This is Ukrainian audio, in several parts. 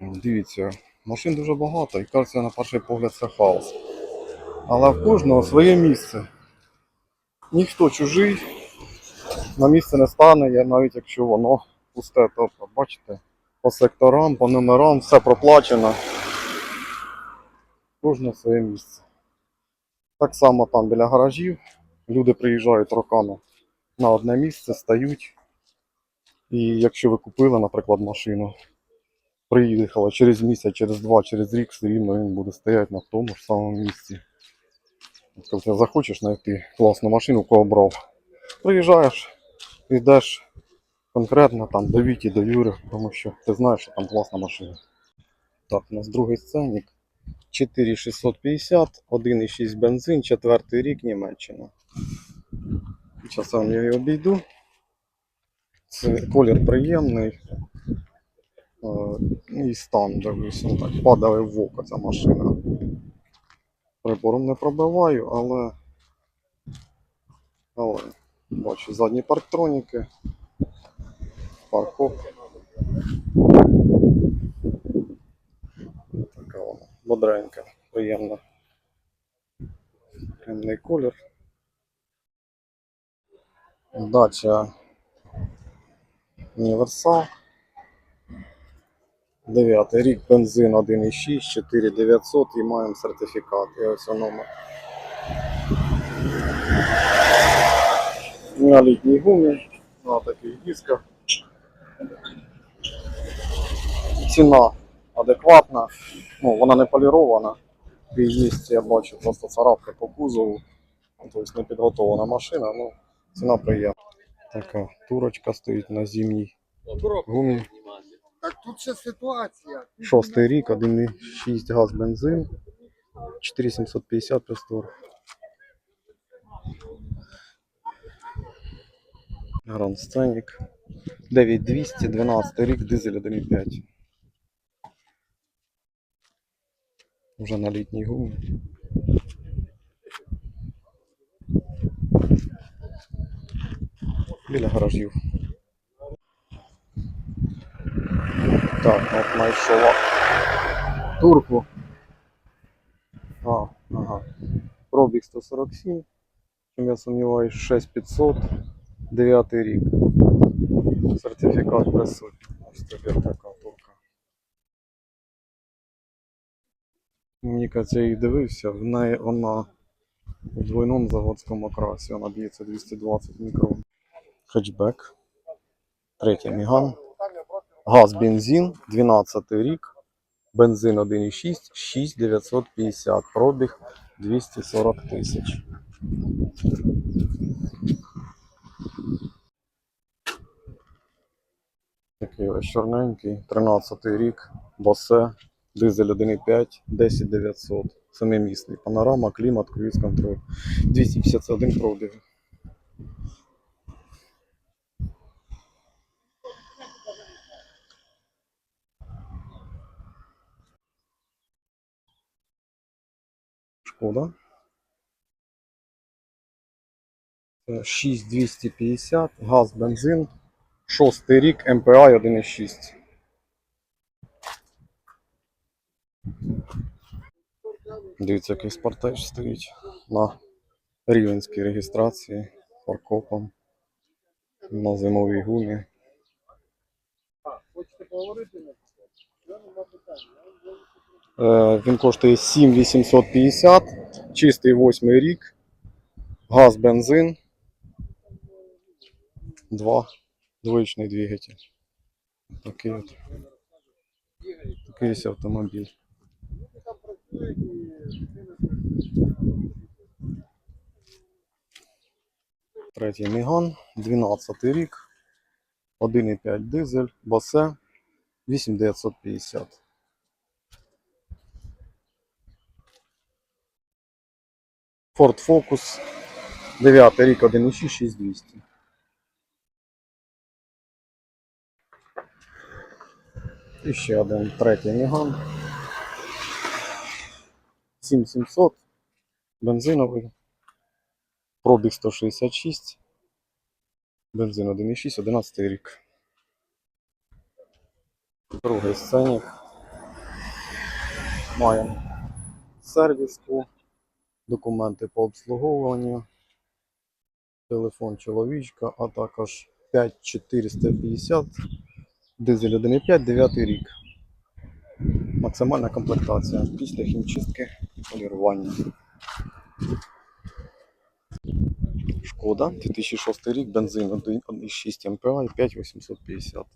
Дивіться, машин дуже багато і кажеться на перший погляд це хаос. Але в кожного своє місце. Ніхто чужий на місце не стане, навіть якщо воно пусте. Тобто, бачите, по секторам, по номерам все проплачено. Кожне своє місце. Так само там біля гаражів. Люди приїжджають роками на одне місце, стають. І якщо ви купили, наприклад, машину, приїхала через місяць, через два, через рік, все рівно він буде стояти на тому ж самому місці. Тобто захочеш знайти класну машину, кого брав. Приїжджаєш, йдеш конкретно там до Віті, до Юри, тому що ти знаєш, що там класна машина. Так, у нас другий сценник. 4650, 1,6 бензин, четвертий рік Німеччина. Зараз я її обійду. Це колір приємний. Е, І стан дивлюсь, ну так падає в око ця машина. Прибором не пробиваю, але. Але бачу задні парктроніки. Паркоп. Така вона бодренька, приємна. Темний колір. Дача Універсал. Дев'ятий рік, бензин 1,6, 4900 і маємо сертифікат. І ось номер. На літній гумі, на таких дисках. Ціна адекватна, ну вона не полірована. Є, я бачу, просто царапки по кузову. Тобто не підготовлена машина, ну ціна приємна. Така турочка стоїть на зимній гумі. Так тут ще ситуація. Шостий рік, 1,6 газ бензин, 4750 простор. Гранд Сценік. 9200, 12 рік, дизель 1,5. Вже на літній гумі. Біля гаражів. Так, от знайшов турку. А, ага. Пробіг 147. Чим я сумніваюсь, 6500, 9 рік. Сертифікат присутній. Ось тобі така турка. Мені кажеться, я її дивився, в неї вона у двойному заводському окрасі, вона б'ється 220 мікрон. Хетчбек. Третій Міган. Газ, бензин, 12 рік, бензин 1,6, 6950, пробіг 240 тисяч. Такий ось чорненький, 13 рік, босе, дизель 1,5, 10900, семимісний, панорама, клімат, круїз контроль, 251 пробіг. Шкода. Е, 6250, газ, бензин, шостий рік, МПА 1,6. Дивіться, який спортеж стоїть на рівенській реєстрації паркопом на зимовій гумі. Хочете поговорити? Е, Він коштує 7850, чистий восьмий рік, газ, бензин, два, двоєчний двигатель. Такий от. Такий ось автомобіль. Третій Міган, 12 рік, 1,5 дизель, басе, 8950. Ford Focus, 9 рік, 1,6, 6200. І ще один третій Міган. 7700. Бензиновий. Пробіг 166. Бензин 1,6, 11 рік. Другий сценік. Маємо сервіску, документи по обслуговуванню, телефон чоловічка, а також 5450, дизель 1.5, 9 рік. Максимальна комплектація після хімчистки і полірування. Шкода, 2006 рік, бензин 1,6 МПА і 5850.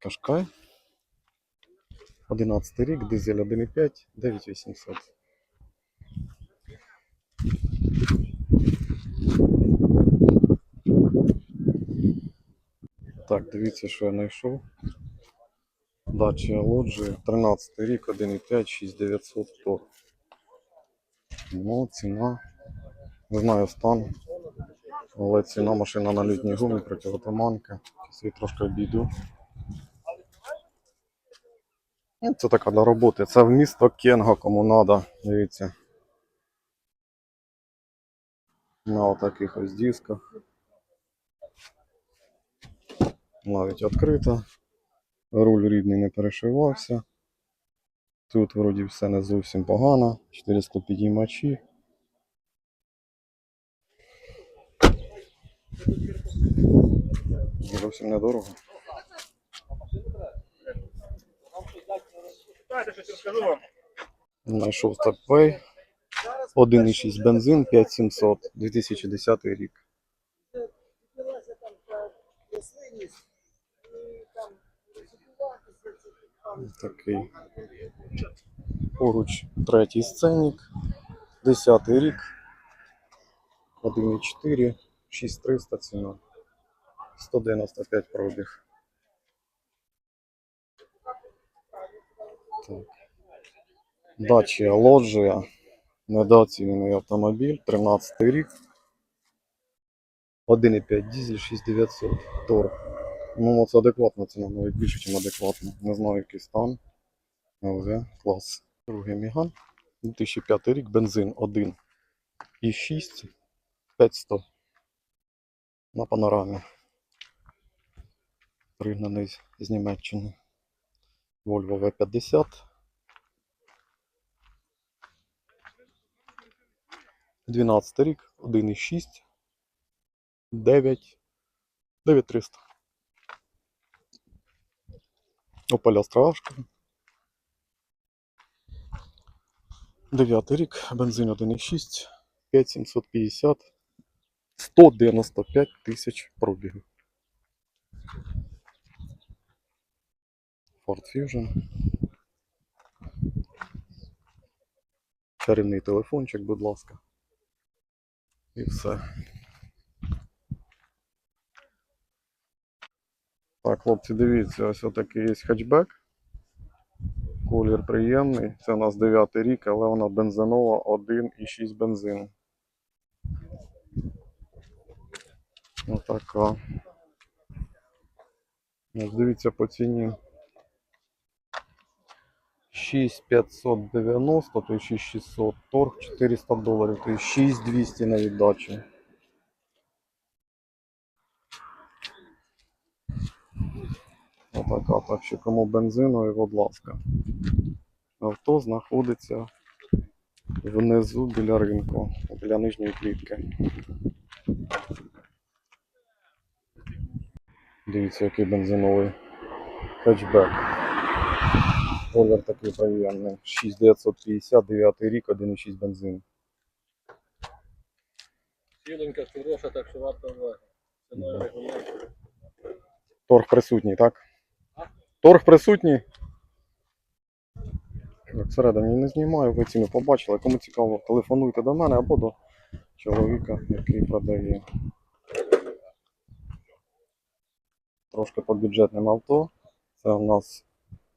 Кашкай. 11 рік, дизель 1,5, 9800. Так, дивіться, що я знайшов. Дача лоджії, 13 рік, 1,5, 6900 тор. Ну, ціна. Не знаю стан. Але ціна машина на літній гумі противотуманка. Свій трошки обійду. Це така для роботи. Це в місто Кенго, кому надо. Дивіться. На таких ось дисках. Навіть відкрита. Руль рідний не перешивався. Тут вроді все не зовсім погано. 400 підіймачі. Зовсім недорого. Знайшов стопвей. 1,6 бензин, 5700, 2010 рік. Такий. Поруч третій сценік. 10 рік. 1,4, 6300 ціна. 195 пробіг. Так. Дача лоджія. Недооцінений автомобіль. 13 рік. 1,5 дизель 6900 торг. Ну, це адекватна ціна, навіть більше, ніж адекватна. Не знаю, який стан. Але клас. Другий Міган. 2005 рік, бензин 1 і 6 500 на панорамі. Пригнаний з Німеччини. Volvo V50. Дванадцятий рік, 1,6, 9, 9300. Opel Astra Ашка. Дев'ятий рік, бензин 1,6, 5750, 195 тисяч пробігів. Ford Fusion. Чарівний телефончик, будь ласка. І все. Так, хлопці, дивіться, ось отакий є хетчбек. Колір приємний. Це у нас 9 рік, але вона бензинова 1,6 бензин. Отака. Ось дивіться по ціні. 6590, то 6600, торг 400 доларів, то 6200 на віддачу. Отака, так що кому бензиновий, будь ласка. Авто знаходиться внизу біля ринку, біля нижньої клітки. Дивіться, який бензиновий хетчбек. Колір такий приємний. 6950, 9 рік, 1,6 бензин. Ціленька хороша, так що варто. Ціною. Торг присутній, так? Торг присутній. Так, всередині не знімаю, ви ціну побачили. Кому цікаво, телефонуйте до мене або до чоловіка, який продає. Трошки по бюджетним авто. Це у нас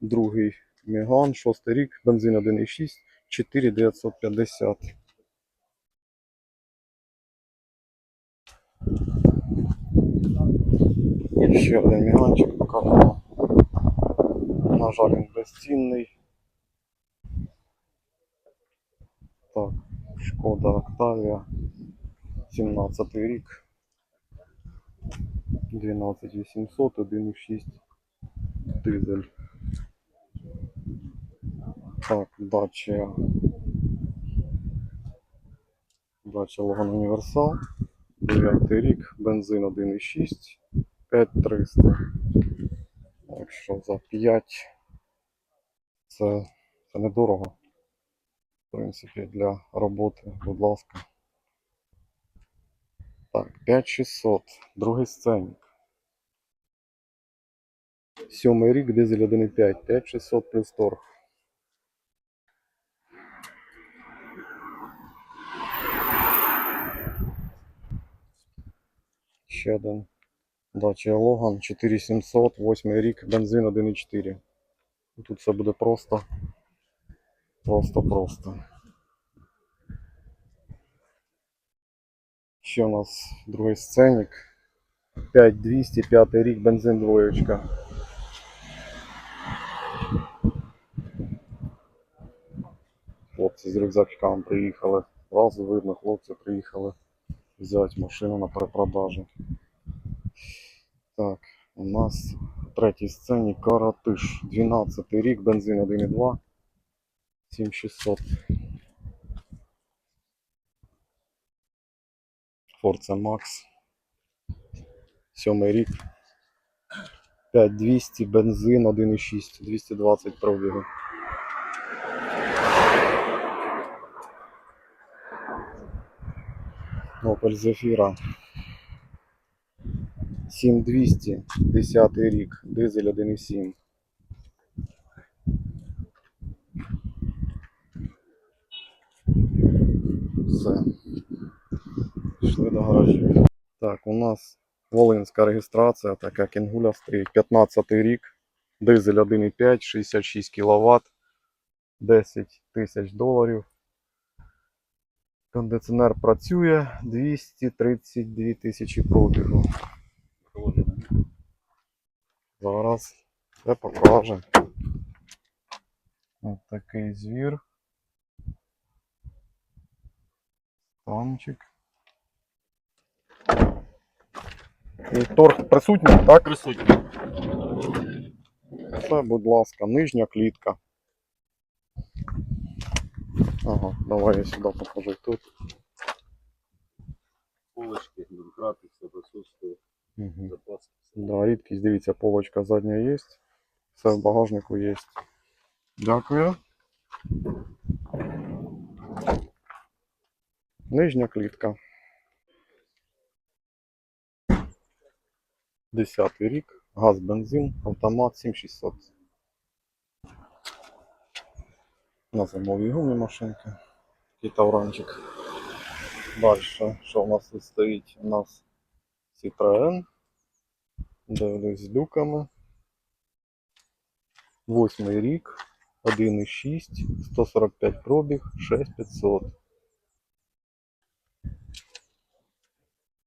другий Меган, шостий рік, бензин 1,6, 4950. І ще один міганчик покажемо. На жаль, він безцінний. Так, шкода Октавія. 17 рік. 12800, 1,6 дизель. Так, дача. Дача Логан Універсал. 9 рік, бензин 1,6, 5300. Так що за 5 це, це недорого. В принципі, для роботи, будь ласка. Так, 5600. Другий сценник. Сьомий рік, дизель 1,5, 5600 плюс торг. Ще один. Дача Логан 4700, 8 рік, бензин 1,4. Тут все буде просто. Просто просто. Ще у нас другий сценник. 5200, п'ятий рік, бензин двоєчка. Хлопці з рюкзачками приїхали. Зразу видно, хлопці приїхали взяти машину на перепродажу. Так, у нас третій сцені Каратиш. 12 рік, бензин 1,2. 7600. Forza Max. Сьомий рік. 5200, бензин 1,6, 220 пробігу. Opel Zafira. 7200, 10 рік, дизель 1,7. Все. Пішли до гаражів. Так, у нас Волинська реєстрація, така кінгуля стоїть. 15 рік, дизель 1,5, 66 кВт, 10 тисяч доларів. Кондиціонер працює 232 тисячі пробігу. Зараз все покаже. Ось такий звір. Танчик. І торг присутній, так? Присутні. Це, будь ласка, нижня клітка. Ага, давай я сюди покажу тут. Полочки, домкрати, все присутствує, Угу. запас. Да, рідкість, дивіться, полочка задня є. Все в багажнику є. Дякую. Нижня клітка. Десятий рік. Газ, бензин, автомат 7600. На зимовій гумі машинки. Такий тавранчик. Далі, що у нас тут стоїть? У нас Citroen. Дивлюсь з люками. Восьмий рік, 1,6, 145 пробіг, 6500.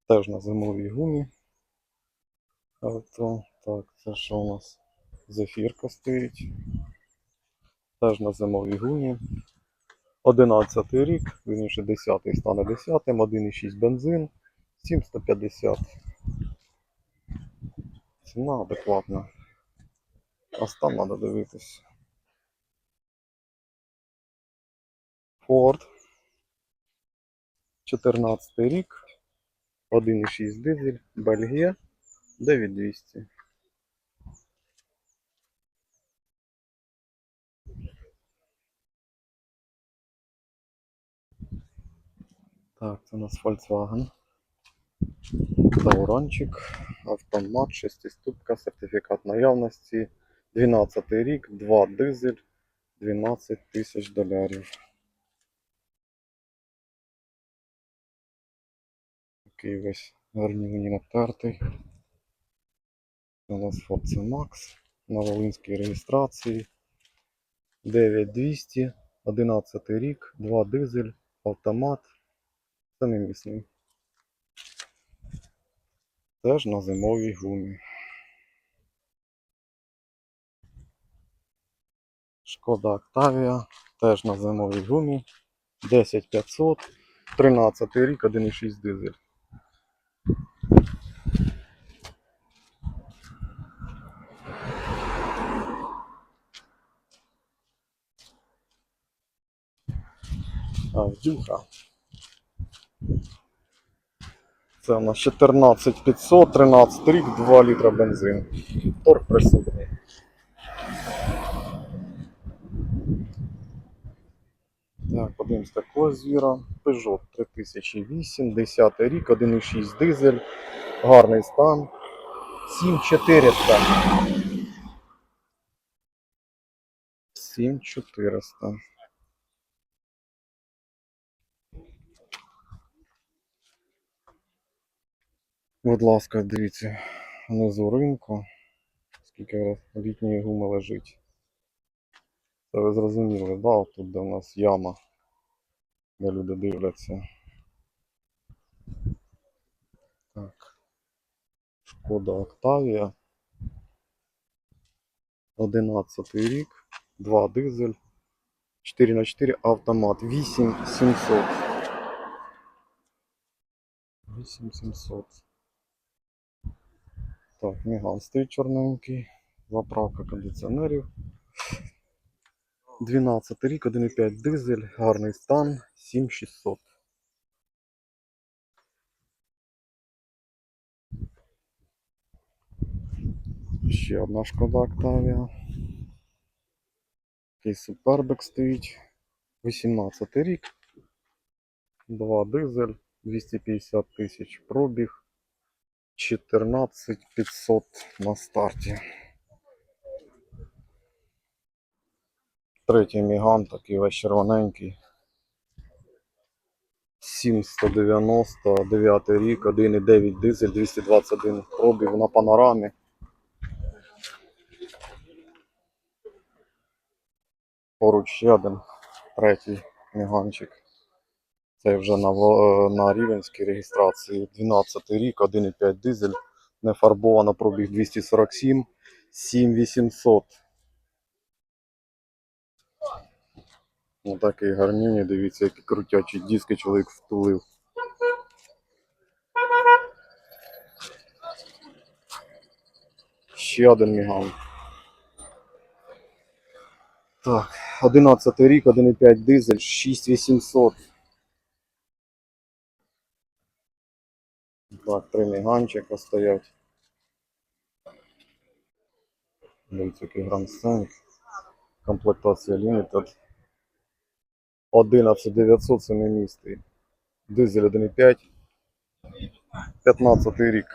Теж на зимовій гумі. Авто. Так, це що у нас? Зефірка стоїть. Теж на зимовій гумі. 11 рік, вірніше 10 стане 10, 1,6 бензин, 7150. Ціна адекватна. А стан треба дивитись. Ford. 14 рік. 1,6 дизель. Бельгія. 9200. Так, це у нас Volkswagen. Тауранчик, автомат, шестиступка, сертифікат наявності, 12 рік, 2 дизель, 12 тисяч доларів. Такий весь гарнівний натертий. У нас Forza Max на Волинській реєстрації. 9200, 11 рік, 2 дизель, автомат. Це не. Теж на зимовій гумі. Шкода Октавія, теж на зимовій гумі. 10500, 13 рік, 1,6 дизель. Авдюха. Це у нас 14500, 13 рік, 2 літра бензин. Торг присутній. Так, подивимось такого звіра. Peugeot 3008, 10 рік, 1,6 дизель, гарний стан. 7400. 7400. Будь ласка, дивіться, внизу ринку, скільки літньої гуми лежить. Це ви зрозуміли, да? Тут де у нас яма, де люди дивляться. Так. Шкода Октавія. 11 рік, 2 дизель, 4 на 4 автомат, 8700. 8700. Так, Міган стоїть чорненький. Заправка кондиціонерів. 12 рік, 1,5 дизель, гарний стан, 7600. Ще одна шкода Октавія. Такий супербек стоїть. 18 рік. 2 дизель, 250 тисяч пробіг. 14500 на старті. Третій міган, такий весь червоненький. 7190, 9 рік, 1,9 дизель, 221 пробіг на панорамі. Поруч ще один третій міганчик. Це вже на, на рівенській реєстрації. 12 рік, 1,5 дизель, не фарбовано пробіг 247, 7800. Ну такий гарніні, дивіться, які крутячі диски чоловік втулив. Ще один міган. Так, 11 рік, 1,5 дизель, 6800. Так, три міганчика стоять. Дивіться, який Grand Комплектація Limited. 11900 семимістий. Дизель 1,5. 15 рік.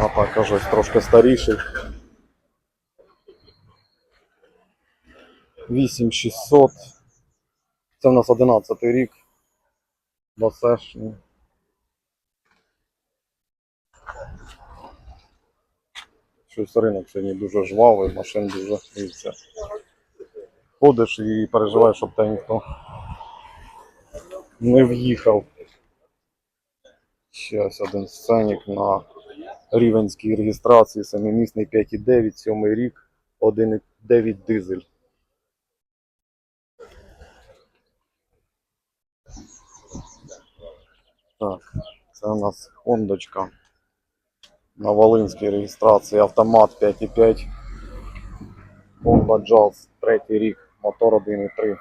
А так, кажуть, трошки старіший. 8600. Це у нас 11 рік. Басешний. Щось ринок сьогодні дуже жвавий, машин дуже дивіться. Ходиш і переживаєш, щоб тебе ніхто не в'їхав. Ще один сценік на рівенській реєстрації, семимісний 5,9, 7 рік, 1,9 дизель. Так, це у нас Хондочка. На Волинській реєстрації автомат 5,5. Honda Jazz, третій рік, мотор 1,3.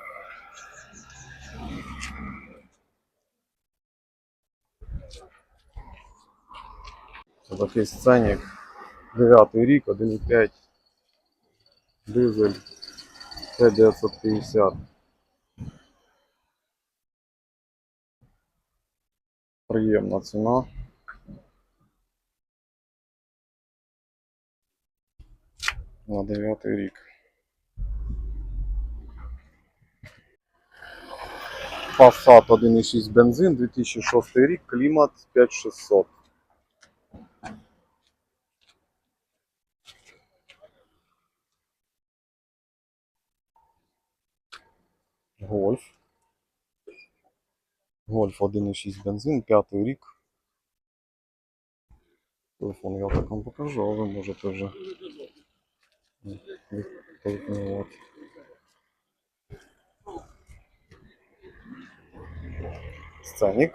Це такий сценік. 9 рік, 1,5. Дизель 5950. Приємна ціна. На 9 рік. Passat 1.6 бензин, 2006 рік, клімат 5600. Гольф. Гольф 1,6 бензин, п'ятий рік. Телефон я так вам покажу, а ви можете вже відповіднувати. Сценік.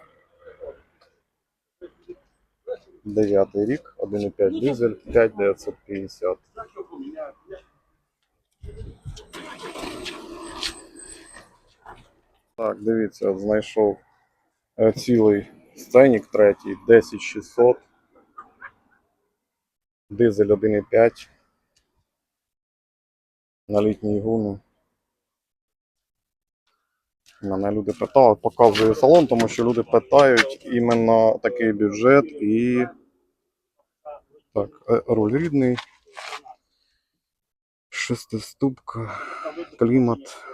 9 рік, 1,5 дизель, 5950. Так, дивіться, знайшов цілий сценік третій, 10600. Дизель 1,5. На літній гумі. Мене люди питали, показую салон, тому що люди питають іменно такий бюджет і. Так, е, руль рідний. Шестиступка, клімат.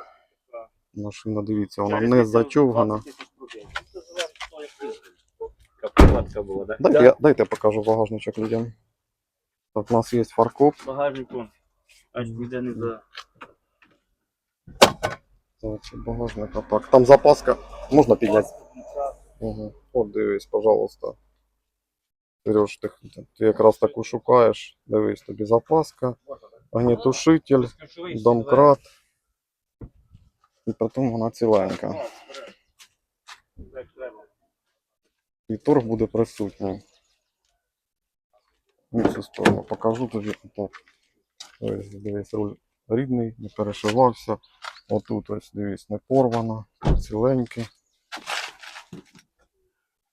Машина, дивіться, вона не зачовгана. Капотка була, да? Дайте, я, дайте я покажу багажничок людям. Так, у нас є фаркоп. Багажник он. Аж ніде не за. Так, багажник. А так, там запаска. Можна підняти? Угу. От дивись, пожалуйста. Сереж, ти, ти якраз таку шукаєш. Дивись, тобі запаска, огнетушитель, домкрат. І потім вона ціленька. І торг буде присутній. Покажу тобі. Так. Ось, дивись, руль рідний, не перешивався. Отут ось дивись, не порвано, ціленький.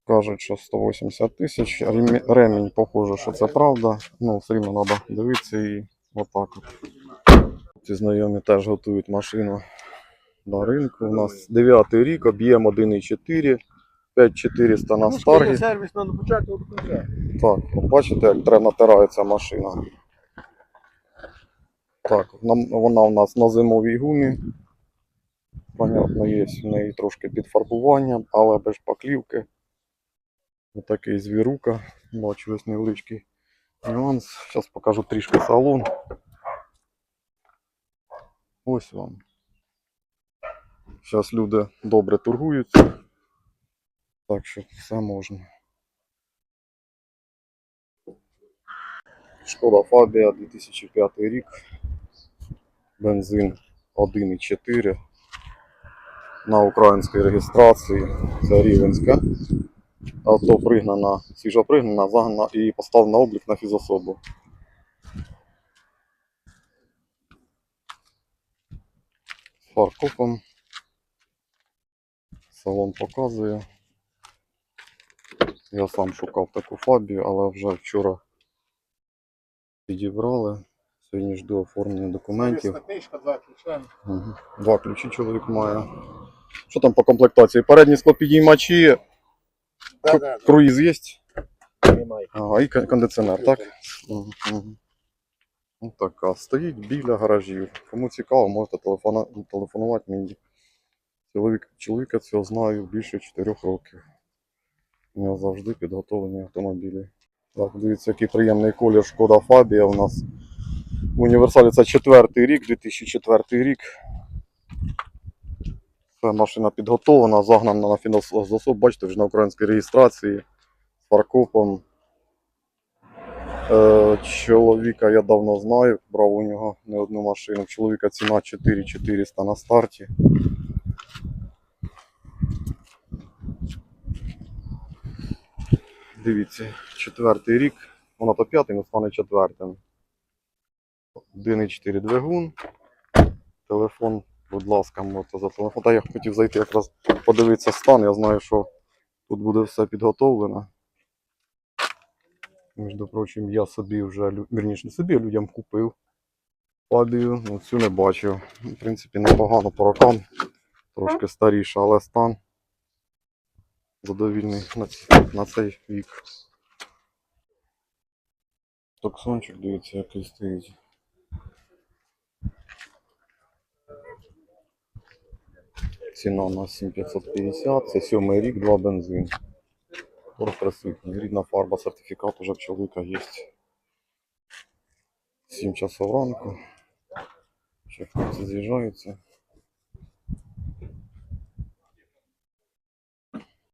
Кажуть, що 180 тисяч. Ремінь, похоже, що це правда. Ну, все рівно треба дивитися і отак. Ці знайомі теж готують машину до ринку. У нас 9 рік, об'єм 1,4, 5400 на старгі. сервіс на початку до кінця. Так, бачите, як треба натирається машина. Так, вона у нас на зимовій гумі. Понятно, є в неї трошки підфарбування, але без шпаклівки. Отакий звірука. Бачу ось невеличкий нюанс. Зараз покажу трішки салон. Ось вам. Зараз люди добре торгуються. Так що все можна. Шкода Фабія 2005 рік. Бензин 1,4. На українській реєстрації. Це Рівенська. Авто пригнана, свіжо пригнана, загнана і поставлена на облік на фізособу. З фаркопом. Салон показує. Я сам шукав таку фабію, але вже вчора підібрали. Сьогодні жду оформлення документів. Книжка, два ключа. Два ключі чоловік має. Що там по комплектації? Передні склопідіймачі, Да, да, круїз є? Немає. Ага, і кондиціонер, так? Мгм. Ось така. Стоїть біля гаражів. Кому цікаво, можете телефона... телефонувати мені. Чоловік... Чоловіка цього знаю більше 4 років. У нього завжди підготовлені автомобілі. Так, дивіться, який приємний колір Шкода Фабія у нас. В універсалі це четвертий рік, 2004 рік. Це машина підготовлена, загнана на фінансовий бачите, вже на українській реєстрації з фаркопом. Е, чоловіка я давно знаю, брав у нього не одну машину. Чоловіка ціна 4400 на старті. Дивіться, четвертий рік, вона то але стане четвертим. 1,4 двигун. Телефон, будь ласка, можете за телефон. Та я хотів зайти якраз подивитися стан. Я знаю, що тут буде все підготовлено. Між прочим, я собі вже, вірніше, собі, людям купив фабію. Ну, цю не бачив. В принципі, непогано по рокам. Трошки старіша, але стан задовільний на, на цей вік. Токсончик, дивіться, який стоїть. Ціна на 7550, це сьомий рік, два бензин. Присутній. Рідна фарба, сертифікат уже в чоловіка є. 7 часов ранку. Ще хлопці з'їжджаються.